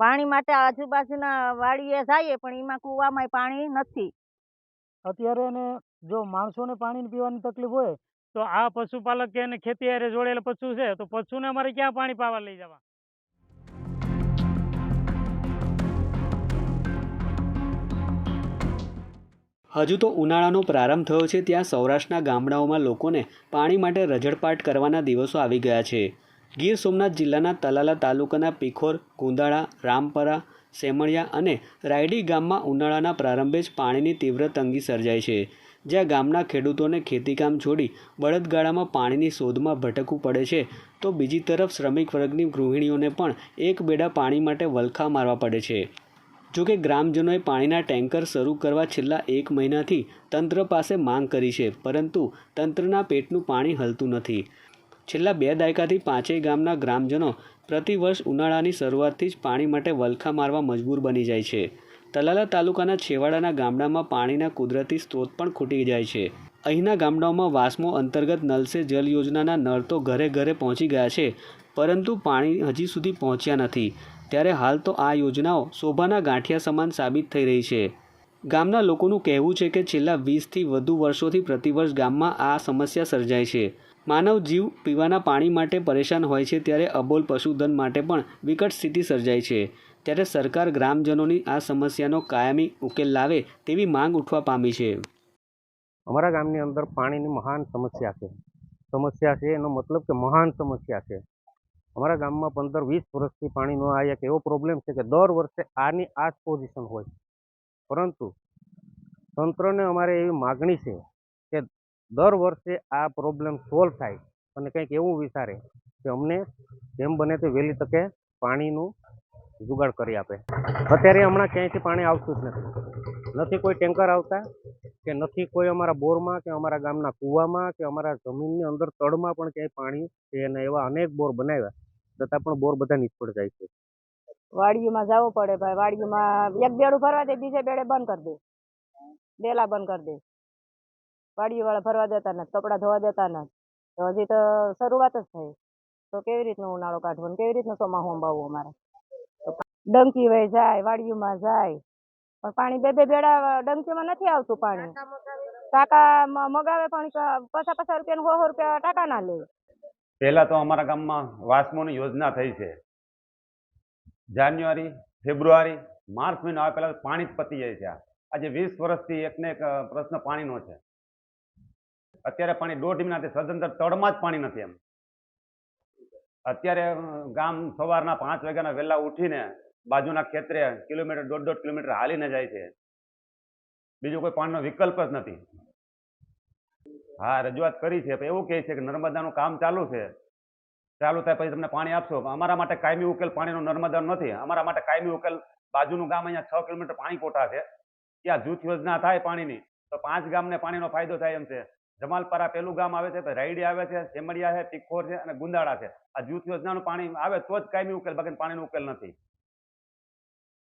પાણી માટે આજુબાજુના વાડીએ જઈએ પણ એમાં કૂવામાં પાણી નથી. અત્યારે એને જો માણસોને પાણી પીવાની તકલીફ હોય તો આ પશુપાલક કે ખેતી હારે જોડેલા પશુ છે તો પશુને અમારે ક્યાં પાણી પાવા લઈ જવા? હજુ તો ઉનાળાનો પ્રારંભ થયો છે ત્યાં સૌરાષ્ટ્રના ગામડાઓમાં લોકોને પાણી માટે રઝળપાટ કરવાના દિવસો આવી ગયા છે. ગીર સોમનાથ જિલ્લાના તલાલા તાલુકાના પીખોર કુંદાળા રામપરા સેમણિયા અને રાયડી ગામમાં ઉનાળાના પ્રારંભે જ પાણીની તીવ્ર તંગી સર્જાય છે. જ્યાં ગામના ખેડૂતોને ખેતીકામ છોડી બળદગાળામાં પાણીની શોધમાં ભટકવું પડે છે, તો બીજી તરફ શ્રમિક વર્ગની ગૃહિણીઓને પણ એક બેડા પાણી માટે વલખા મારવા પડે છે. જોકે ગ્રામજનોએ પાણીના ટેન્કર શરૂ કરવા છેલ્લા એક મહિનાથી તંત્ર પાસે માંગ કરી છે, પરંતુ તંત્રના પેટનું પાણી હલતું નથી. છેલ્લા બે દાયકાથી પાંચેય ગામના ગ્રામજનો પ્રતિવર્ષ ઉનાળાની શરૂઆતથી જ પાણી માટે વલખા મારવા મજબૂર બની જાય છે. તલાલા તાલુકાના છેવાડાના ગામડામાં પાણીના કુદરતી સ્ત્રોત પણ ખૂટી જાય છે. અહીંના ગામડાઓમાં વાસ્મો અંતર્ગત નલસે જલ યોજનાના નળ તો ઘરે ઘરે પહોંચી ગયા છે, પરંતુ પાણી હજી સુધી પહોંચ્યા નથી. ત્યારે હાલ તો આ યોજનાઓ શોભાના ગાંઠિયા સમાન સાબિત થઈ રહી છે. ગામના લોકોનું કહેવું છે કે છેલ્લા વીસથી વધુ વર્ષોથી પ્રતિવર્ષ ગામમાં આ સમસ્યા સર્જાય છે. માનવ જીવ પીવાના પાણી માટે પરેશાન હોય છે ત્યારે અબોલ પશુધન માટે પણ વિકટ સ્થિતિ સર્જાય છે. ત્યારે સરકાર ગ્રામજનોની આ સમસ્યાનો કાયમી ઉકેલ લાવે તેવી માંગ ઉઠવા પામી છે. અમારા ગામની અંદર પાણીની મહાન સમસ્યા છે. સમસ્યા છે એનો મતલબ કે મહાન સમસ્યા છે. અમારા ગામમાં પંદર વીસ વર્ષથી પાણીનો આ એક એવો પ્રોબ્લેમ છે કે દર વર્ષે આની આ જ પોઝિશન હોય. પરંતુ તંત્રને અમારે એવી માગણી છે કે દર વર્ષે આ પ્રોબ્લેમ સોલ્વ થાય અને કંઈક એવું વિચારે કે અમને જેમ બને તે વહેલી તકે પાણીનું જુગાડ કરી આપે. અત્યારે હમણાં ક્યાંયથી પાણી આવતું જ નથી. નથી કોઈ ટેન્કર આવતા કે નથી કોઈ અમારા બોરમાં કે અમારા ગામના કૂવામાં કે અમારા જમીનની અંદર તળમાં પણ ક્યાંય પાણી છે અને એવા અનેક બોર બનાવ્યા છતાં પણ બોર બધા નિષ્ફળ જાય છે. વાડીઓમાં જવું પડે ભાઈ, વાડીઓમાં એક બેડું ભરવા દે, બીજે બેડે બંધ કરી દે. ડેલા બંધ કરી દે. વાડીઓ વાળા ભરવા દેતા નથી, કપડાં ધોવા દેતા નથી. હજી તો શરૂઆત જ થઈ. તો કેવી રીતનું ઉનાળો કાઢવો કેવી રીતનું ચોમાસું અંબાવવું અમારે? ડંકી વહી જાય, વાડીઓમાં જાય. પણ પાણી બે બે બેડા ડંકીમાં નથી આવતું પાણી. ટાંકા મગાવે પણ પચાસ પચાસ રૂપિયા સો રૂપિયા ટાંકા ના લે. પહેલા તો અમારા ગામમાં વાસ્મોની યોજના થઈ છે. જાન્યુઆરી, ફેબ્રુઆરી, માર્ચ મહિનો આવે પહેલાં પાણી જ પતી જાય છે. આજે વીસ વર્ષથી એકને એક પ્રશ્ન પાણીનો છે. અત્યારે પાણી દોઢ મહિનાથી સદંતર તળમાં જ પાણી નથી એમ. અત્યારે ગામ સવારના પાંચ વાગ્યાના વહેલા ઉઠીને બાજુના ખેતરે કિલોમીટર, દોઢ દોઢ કિલોમીટર હાલીને જાય છે. બીજો કોઈ પાણીનો વિકલ્પ જ નથી. હા, રજૂઆત કરી છે. એવું કહે છે કે નર્મદાનું કામ ચાલુ છે. ચાલુ થાય પછી તમને પાણી આપશો. અમારા માટે કાયમી ઉકેલ પાણીનો નર્મદા નથી. અમારા માટે કાયમી ઉકેલ બાજુનું ગામ અહીંયા છ કિલોમીટર પાણી કોટા છે. ત્યાં જૂથ યોજના થાય પાણીની. તો પાંચ ગામને પાણીનો ફાયદો થાય એમ છે. જમાલપરા પેલું ગામ આવે છે રાયડી આવે છે, સેમડિયા છે, ટીખોર છે અને ગુંદાળા છે. આ જૂથ યોજનાનું પાણી આવે તો જ કાયમી ઉકેલ, બાકી પાણીનો ઉકેલ નથી.